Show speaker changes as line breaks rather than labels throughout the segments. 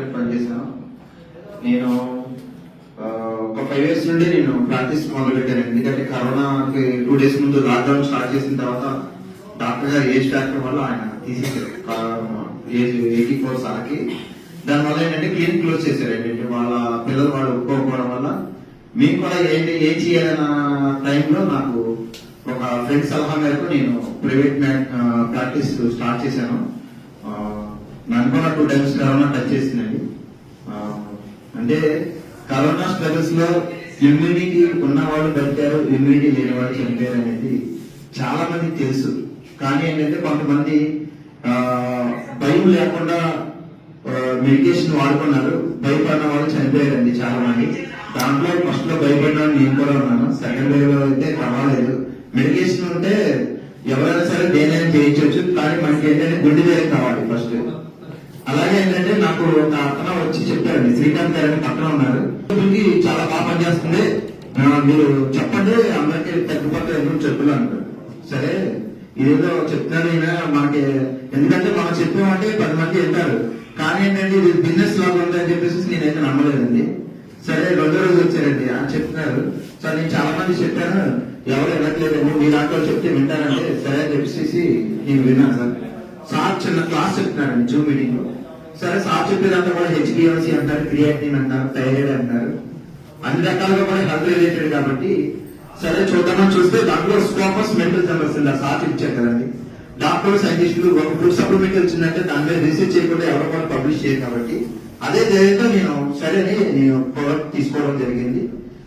పనిచేశాను. నేను ఒక ఫైవ్ ఇయర్స్ నుండి నేను ప్రాక్టీస్ మొదలు పెట్టాను ఎందుకంటే కరోనాకి టూ డేస్ ముందు లాక్డౌన్ స్టార్ట్ చేసిన తర్వాత డాక్టర్ గారు ఏజ్ ఫ్యాక్టర్ వల్ల ఆయన తీసేశారు. ఏజ్ ఎయిటీ ఫోర్ సార్కి దానివల్ల ఏంటంటే క్లినిక్ క్లోజ్ చేశారు. ఏంటంటే వాళ్ళ పిల్లలు వాళ్ళు ఒప్పుకోకపోవడం వల్ల మేము కూడా ఏంటి ఏం చేయాలన్న టైంలో నాకు ఒక ఫ్రెండ్ సలహా మేరకు నేను ప్రైవేట్ ప్రాక్టీస్ స్టార్ట్ చేశాను. నన్ను కూడా టూ టైమ్స్ కరోనా టచ్ చేసిందండి. అంటే కరోనా స్ట్రగుల్స్లో ఇమ్యూనిటీ ఉన్న వాళ్ళు బతికారు ఇమ్యూనిటీ లేని వాళ్ళు చనిపోయారు అనేది చాలా మంది తెలుసు. కానీ ఏంటంటే కొంతమంది భయం లేకుండా మెడికేషన్ వాడుకున్నారు. భయపడిన వాళ్ళు చనిపోయారండి చాలా మంది దాంట్లో ఫస్ట్లో భయపడిన నేను కూడా ఉన్నాను. సెకండ్ వేవ్లో అయితే పర్వాలేదు. మెడికేషన్ ఉంటే ఎవరైనా సరే దేనైనా చేయించవచ్చు కానీ మనకి ఏంటంటే గుండె వేరే కావాలి ఫస్ట్ నాకు అతను వచ్చి చెప్పారండి శ్రీకాంత్ గారు అని పక్కన ఉన్నారు. ఇప్పటికి చాలా బాగా చేస్తుంది మీరు చెప్పండి అందరికీ తగ్గిపోతే ఎందుకు చెప్పులు సరే ఇదేదో చెప్తున్నాను ఈయన మనకి ఎందుకంటే మనం చెప్పామంటే పది మంది వింటారు. కానీ ఏంటంటే ఇది బిజినెస్ లాగా ఉందని చెప్పేసి నేనైతే నమ్మలేదండి. సరే రెండో రోజు వచ్చారండి. అని చెప్తున్నారు. సార్ నేను చాలా మంది చెప్పాను. ఎవరు వినట్లేదండి మీ దాంట్లో చెప్తే వింటారంటే సరే అని చెప్పేసి నేను విన్నాను సార్. సార్ చిన్న క్లాస్ చెప్తున్నారండి జూమ్ మీటింగ్లో. సరే సార్ చెప్పేదంతా కూడా హెచ్డిఎంసీ అంటారు క్రియేటిన్ అంటారు థైరాయిడ్ అంటారు. అన్ని రకాలుగా కూడా హెల్త్ రిలేటెడ్ కాబట్టి సరే చూద్దామని చూస్తే దాంట్లో స్కోపస్ మెంటల్ వస్తుంది ఆ సార్ ఇచ్చారు కదండి. డాక్టర్ సైంటిస్టులు ఒక ఫుడ్ సప్లిమెంట్ వచ్చిందంటే దాని మీద రీసెర్చ్ చేయకుండా ఎవరు కూడా పబ్లిష్ చేయరు కాబట్టి అదే ధైర్యంతో నేను సరే నేను ప్రోడక్ట్ తీసుకోవడం జరిగింది.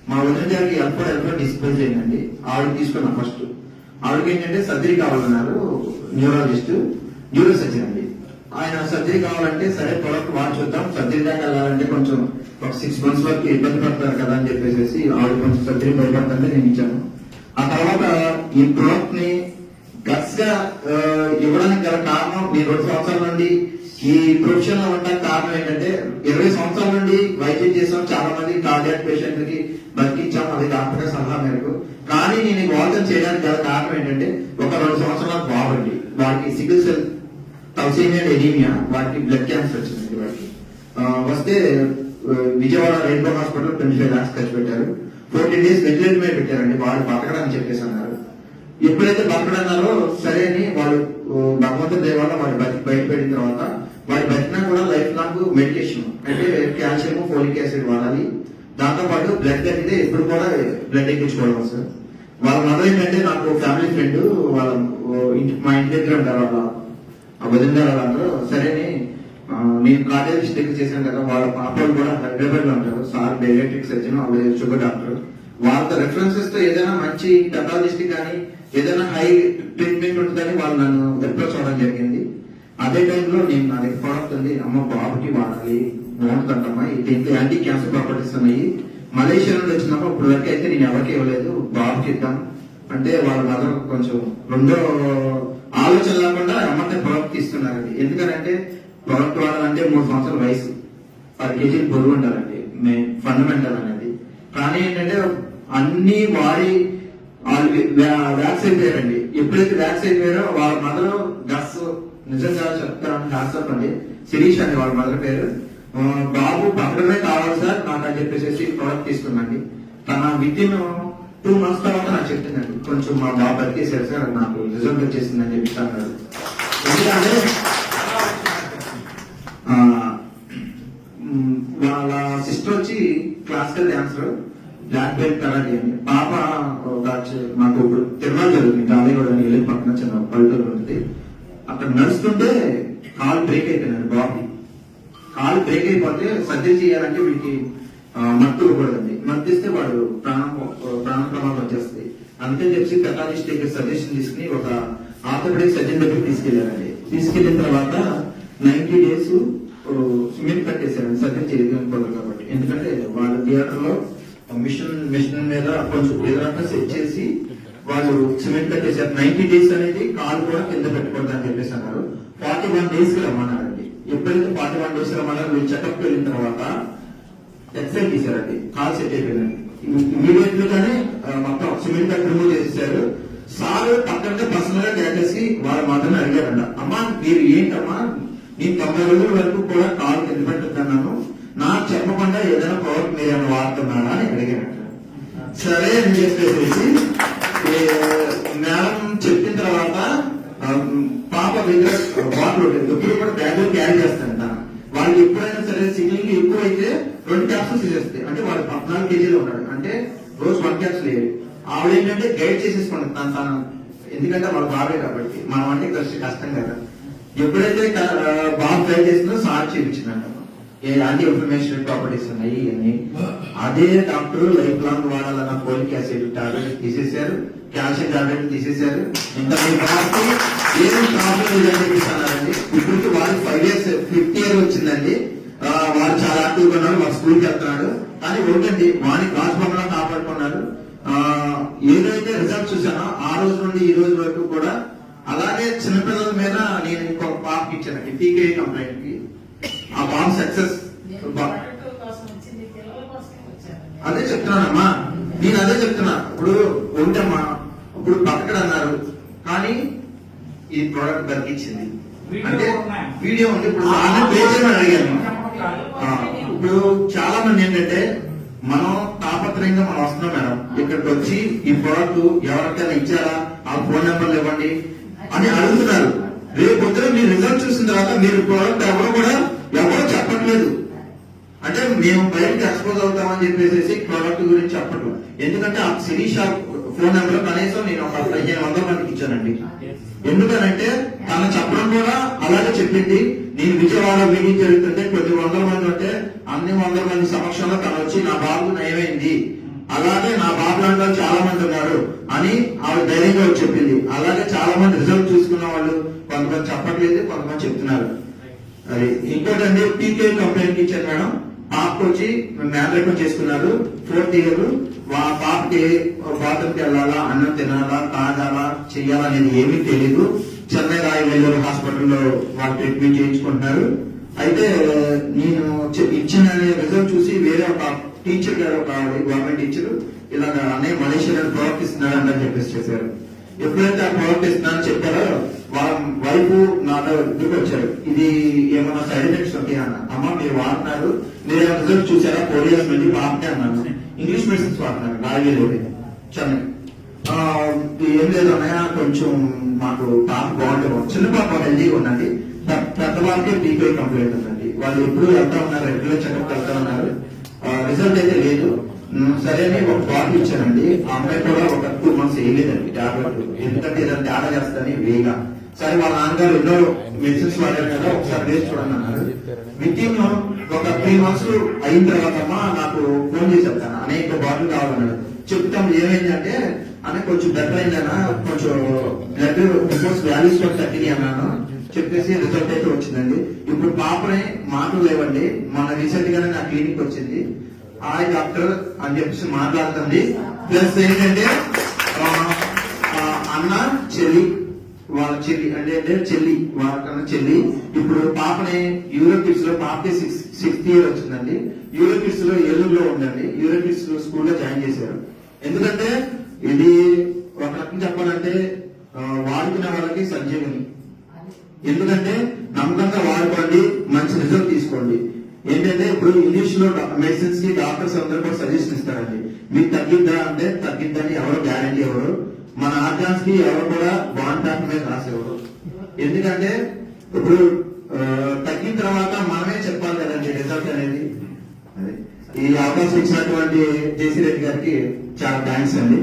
మా వదిన గారికి ఎల్ఫో ఎల్ఫో డిస్ప్లే చేయండి ఆవిడ తీసుకున్నా ఫస్ట్ ఆవిడకి ఏంటంటే సర్జరీ కావాలన్నారు న్యూరాలజిస్ట్ న్యూరో సర్జరీ అండి. ఆయన సర్జరీ కావాలంటే సరే ప్రొడక్ట్ వాడి చూద్దాం. సర్జరీ దాకా వెళ్ళాలంటే కొంచెం ఒక సిక్స్ మంత్స్ వరకు ఇబ్బంది పడతారు కదా అని చెప్పేసి ఆవిడ కొంచెం సర్జరీ భయపడతానే నేను ఇచ్చాను. ఆ తర్వాత ఈ ప్రొడక్ట్ని గట్స్గా ఇవ్వడానికి గల కారణం నేను రెండు సంవత్సరాల నుండి ఈ ప్రొఫెషన్లో ఉండడానికి కారణం ఏంటంటే ఇరవై సంవత్సరాల నుండి వైద్యం చేసాం చాలా మంది కార్డియాక్ పేషెంట్కి బతికించాం అది డాక్టర్ సలహా మేరకు. కానీ నేను ఈ వాదన చేయడానికి గల కారణం ఏంటంటే ఒక రెండు సంవత్సరాల బాగుండి వారికి సిగిల్ సెల్ తలసేమియా ఎనీమియా వాటికి బ్లడ్ క్యాన్సర్ వచ్చింది వాటికి. వస్తే Vijayawada rainbow hospital twenty five lakhs ఖర్చు పెట్టారు. ఫోర్టీన్ డేస్ వెంటిలేటర్ మీద పెట్టారండి. వాళ్ళు బతకడానికి చెప్పేసి అన్నారు. ఎప్పుడైతే బతకడన్నారో సరే అని వాళ్ళు ఆ, భగవంతుడి దయ వల్ల వాళ్ళు బతికి బయటపడిన తర్వాత వాళ్ళు బతికినా కూడా లైఫ్ లాంగ్ మెడికేషన్ అంటే కాల్షియం ఫోలిక్ యాసిడ్ వాడాలి. దాంతో పాటు బ్లడ్ తగ్గితే ఎప్పుడు కూడా బ్లడ్ ఎక్కించుకోవడం సార్ వాళ్ళ మదర్ ఏంటంటే నాకు ఫ్యామిలీ ఫ్రెండ్ వాళ్ళ ఇంటి మా ఇంటి దగ్గర ఉంటారు వాళ్ళ ఆ వదిన గారు వాళ్ళందరూ సరే అని, ఆ, నేను కార్డియాలజిస్ట్ దగ్గర చేశాను కదా వాళ్ళ పాపలు కూడా హైదరాబాద్లో ఉంటారు. సార్ డైరెక్ట్రిక్ సర్జన్ ఆవిడ షుగర్ డాక్టర్. వాళ్ళతో రెఫరెన్సెస్తో ఏదైనా మంచి పెథాలజిస్ట్ కానీ ఏదైనా హై ట్రీట్మెంట్ ఉంటుందని వాళ్ళు నన్ను అప్రోచ్ అవ్వడం జరిగింది. అదే టైంలో నేను నా దగ్గర ప్రోడక్ట్ ఉంది అమ్మ బాబుకి వాడాలి బాగుంటుందమ్మా దీంట్లో యాంటీ క్యాన్సర్ ప్రాపర్టీస్ ఉన్నాయి. మలేషియా నుండి వచ్చినప్పుడు ఇప్పుడు వరకు అయితే నేను ఎవరికి ఇవ్వలేదు బాబుకి ఇద్దాం. అంటే వాళ్ళ మదర్ కొంచెం రెండో ఎందుకనంటే ఎందుకంటే ప్రోడక్ట్ వాడాలంటే మూడు సంవత్సరాల వయసు. పది కేజీలు బరువు ఉండాలండి ఫండమెంటల్ అనేది. కానీ ఏంటంటే అన్ని వారి వాళ్ళు వ్యాక్స్ అయిపోయారండి ఎప్పుడైతే వ్యాక్స్ అయిపోయారో వాళ్ళ మదర్ గస్ నిజంగా చెప్తారని డాక్టర్ చెప్పండి. శిరీష్ అండి వాళ్ళ మదర్ పేరు. బాబు పక్కడమే కావాలి సార్ నాకు అని చెప్పేసి ప్రోడక్ట్ తీసుకున్నాండి తన విత్ టూ మంత్స్ తర్వాత నాకు చెప్తున్నాడు కొంచెం మా బాబు బతికేసారు సార్ నాకు రిజల్ట్ వచ్చేసిందని చెప్పి అన్నాడు. ఎందుకంటే వాళ్ళ సిస్టర్ వచ్చి classical dancer black belt karate అండి. పాప ఒక మాకు ఇప్పుడు తిరుమల జరుగుతుంది. గాలిగూడ అని వెళ్ళి పక్కన చిన్న పల్లెటూరు ఉంటుంది. అక్కడ నడుస్తుంటే కాలు బ్రేక్ అయిపోయినాడు బాబు. కాలు బ్రేక్ అయిపోతే సర్జరీ చేయాలంటే వీటికి మత్తు ఇవ్వకూడదండి. మత్తిస్తే వాడు ప్రాణం ప్రాణ ప్రమాదం వచ్చేస్తుంది. అందుకని చెప్పి పెథాలజిస్ట్ దగ్గర సజెషన్ తీసుకుని ఒక ఆర్థోపెడిక్ సర్జన్ దగ్గర తీసుకెళ్ళారండి తీసుకెళ్ళిన తర్వాత నైన్టీ డేస్ ఇప్పుడు సిమెంట్ కట్టేశారండి సర్జరీ చేయకూడదు కాబట్టి. ఎందుకంటే వాళ్ళ థియేటర్లో మిషన్ మిషన్ మీద కొంచెం ఎదురంతా సెట్ చేసి వాళ్ళు సిమెంట్ కట్టేశారు. నైన్టీ డేస్ అనేది కాలు కూడా కింద పెట్టకూడదు అని చెప్పేసి అన్నారు. ఫార్టీ వన్ డేస్కి రమ్మన్నారండి. ఎప్పుడైతే ఫార్టీ వన్ డేస్ రమ్మన్నారు మీరు చెకప్ వెళ్ళిన తర్వాత ఎక్సైల్ తీశారండి. కాల్ సెట్ అయిపోయిందండి. ఇమీడియట్ గానే మొత్తం సిమెంట్ కట్ రిమూవ్ చేసేసారు. సార్ పక్కన పర్సనల్గా కి వాళ్ళ మాత్రమే అడిగారంట. అమ్మా మీరు ఏంటమ్మా నేను తొంభై రోజుల వరకు కూడా కాల్ నిలబెట్టుతున్నాను నా నాకు చెప్పకుండా ఏదైనా ప్రోడక్ట్ మీరు ఏమైనా వాడుతున్నారా అని అడిగాను సరే అని చెప్పేసి మేడం చెప్పిన తర్వాత పాప దగ్గర బాటిల్ ఉంటుంది ఎప్పుడు కూడా బ్యాగ్ క్యారీ చేస్తాను వాళ్ళు ఎప్పుడైనా సరే సిగ్నల్ ఎక్కువైతే రెండు క్యాప్సూల్స్ తీసేస్తాయి. అంటే వాళ్ళు పద్నాలుగు కేజీలు ఉన్నాడు. అంటే రోజు వన్ క్యాప్స్ లేదు. ఆవిడ ఏంటంటే గైడ్ చేసేసుకుంటాను తను తను ఎందుకంటే వాళ్ళ బాబే కాబట్టి. మనం అంటే కష్టం కదా. ఎప్పుడైతే బాగా ట్రై చేసిందో సార్ చూపించిందంట. ఎలాంటి ఇన్ఫర్మేషన్ ప్రాపర్టీస్ ఉన్నాయి ఇవన్నీ అదే డాక్టర్ లైఫ్ లాంగ్ వాడాలన్న ఫోలిక్ యాసిడ్ టాబ్లెట్ తీసేశారు. క్యాల్షియం టాబ్లెట్ తీసేశారు. ఇంకా మీ బాబుకి ఏం ప్రాబ్లం లేదని చెప్పిస్తున్నారండి ఇప్పటికి వాళ్ళకి ఫైవ్ ఇయర్స్ ఫిఫ్త్ ఇయర్ వచ్చిందండి. ఆ, చాలా యాక్టివ్గా ఉన్నారు ఉన్నాడు స్కూల్కి వెళ్తున్నాడు. కానీ ఒకటండి వాడిని రాజభవన్లో కాపాడుకున్నారు ఆ, ఏదైతే రిజల్ట్ చూసానో ఆ రోజు నుండి ఈ రోజు వరకు కూడా అలాగే చిన్నపిల్లల మీద నేను ఇంకొక పాపకి ఇచ్చానండి టీకే కంప్లైంట్కి బాబు సక్సెస్ అదే చెప్తున్నానమ్మా. నేను అదే చెప్తున్నా. ఇప్పుడు ఉంటమ్మా. ఇప్పుడు పక్కన అన్నారు కానీ ఈ ప్రోడక్ట్ దొరికించింది అంటే వీడియో ఉంది. ఇప్పుడు సార్ని పే చేయమని అడిగాను. ఆ, ఇప్పుడు చాలా మంది ఏంటంటే మనం తాపత్రయంగా మనం వస్తున్నాం మేడం. ఇక్కడికి వచ్చి ఈ ప్రోడక్ట్ ఎవరికైనా ఇచ్చారా? ఆ ఫోన్ నెంబర్లు ఇవ్వండి అని అడుగుతున్నారు. రేపు పొద్దున మీరు రిజల్ట్ చూసిన తర్వాత మీరు ప్రోడక్ట్ ఎవరు కూడా ఎవరో చెప్పట్లేదు. అంటే మేము బయటకు ఎక్స్పోజ్ అవుతామని చెప్పేసి ప్రోడక్ట్ గురించి చెప్పట్లేదు. ఎందుకంటే ఆ సిరీ షాప్ ఫోన్ నెంబర్ కనీసం నేను ఒక పదిహేను వందల మందికి ఇచ్చానండి. ఎందుకనంటే తను చెప్పడం కూడా అలాగే చెప్పింది. నేను విజయవాడ మీటింగ్ జరుగుతుంటే కొద్ది వందల మంది ఉంటే అన్ని వందల మంది సమక్షంలో తను వచ్చి నా బాబు నయమైంది. అలాగే నా బాబు లాంటి చాలా మంది ఉన్నారు అని ఆవిడ ధైర్యంగా చెప్పింది. అలాగే చాలా మంది రిజల్ట్ చూసుకున్న వాళ్ళు కొంతమంది చెప్పట్లేదు కొంతమంది చెప్తున్నారు. అది ఇంకోటండి పీకే కంప్లైంట్ ఇచ్చారు మేడం. పాపకు వచ్చి మ్యారేజ్ చేసుకున్నారు. ఫోర్త్ ఇయర్ వా పాపకి బాత్రూమ్కి వెళ్ళాలా అన్నం తినాలా తాగాలా చెయ్యాలా అనేది ఏమీ తెలియదు చెన్నై రాయి వెల్లూరు హాస్పిటల్లో వాళ్ళు ట్రీట్మెంట్ చేయించుకుంటున్నారు. అయితే నేను ఇచ్చిన రిజల్ట్ చూసి వేరే ఒక టీచర్ గారు ఒక గవర్నమెంట్ టీచర్ ఇలాగ అన్నయ్య మలేషియా ప్రవర్తిస్తున్నారని చెప్పేసి చేశారు. ఎప్పుడైతే ఆ ప్రవర్తిస్తున్నా అని చెప్పారో వాళ్ళ వైపు నా ఎందుకు వచ్చారు. ఇది ఏమైనా సైడ్ ఎఫెక్ట్స్ ఉంటాయి అన్న? అమ్మ మీరు వాడుతున్నారు. మీరు రిజల్ట్ చూసారా? ఫోర్ ఇయర్స్ నుండి బాగుంటే అన్నాను ఇంగ్లీష్ మెడిసిన్స్ వాడుతున్నారు రాయలేదు. చెన్నై ఏం లేదు అన్నయ్య కొంచెం మాకు పాప బాగుంటుంది. చిన్న పాప హెల్దీగా ఉన్నది పెద్దవాళ్ళకే పెద్ద వాళ్ళకే టీపీ కంప్లైంట్ ఉందండి. వాళ్ళు ఎప్పుడు వెళ్తా ఉన్నారు రెగ్యులర్ చెకప్ వెళ్తా ఉన్నారు. రిజల్ట్ అయితే లేదు. సరే అని ఒక బాటిల్ ఇచ్చానండి ఆ అమ్మాయి కూడా ఒక టూ మంత్స్ వేయలేదండి టాబ్లెట్. ఎందుకంటే ఏదైనా తేడా చేస్తాని వేగా. సరే వాళ్ళ నాన్నగారు ఎన్నో మెడిసిన్స్ వాడారు కదా ఒకసారి వేసి చూడండి అన్నారు. విత్ ఒక త్రీ మంత్స్ అయిన తర్వాత అమ్మా నాకు ఫోన్ చేసి చెప్తాను. అనేక బాటిల్ కావాలన్నాడు. చెప్తాం ఏమైందంటే అనే కొంచెం బెటర్ అయిందన్నా కొంచెం బ్లడ్ రిపోర్ట్స్ వాల్యూస్ కూడా తగ్గినాయి అన్నాను. చెప్పేసి రిజల్ట్ అయితే వచ్చిందండి. ఇప్పుడు పాపనే మాటలు లేవండి. మన రీసెంట్ గానే నా క్లినిక్ వచ్చింది. హాయ్ డాక్టర్ అని చెప్పేసి మాట్లాడుతుంది. ప్లస్ ఏంటంటే అన్న చెల్లి వాళ్ళ చెల్లి అంటే అంటే చెల్లి వాళ్ళకన్నా చెల్లి. ఇప్పుడు పాపని యూరో కిడ్స్లో పాపే సిక్స్ సిక్స్త్ ఇయర్ వచ్చిందండి. యూరో కిడ్స్లో ఏలూరులో ఉందండి. యూరో కిడ్స్ స్కూల్లో జాయిన్ చేశారు. ఎందుకంటే ఇది ఒక రకం చెప్పాలంటే వాడుకున్న వాడుకునే వాళ్ళకి సంజీవని ఎందుకంటే నమ్మకంగా వాడుకోండి మంచి రిజల్ట్ తీసుకోండి. ఏంటంటే ఇప్పుడు ఇంగ్లీష్లో మెడిసిన్స్కి డాక్టర్స్ అందరూ కూడా సజెషన్ ఇస్తారండి. మీకు తగ్గిద్దా అంటే తగ్గిద్దని ఎవరు గ్యారంటీ ఎవరు మన ఆర్గాన్స్కి ఎవరు కూడా బాండ్ పేపర్ మీద రాసేవారు. ఎందుకంటే ఇప్పుడు తగ్గిన తర్వాత మనమే చెప్పాలి కదండి రిజల్ట్ అనేది. ఈ అవకాశం ఇచ్చినటువంటి జేసీ రెడ్డి గారికి చాలా థ్యాంక్స్ అండి.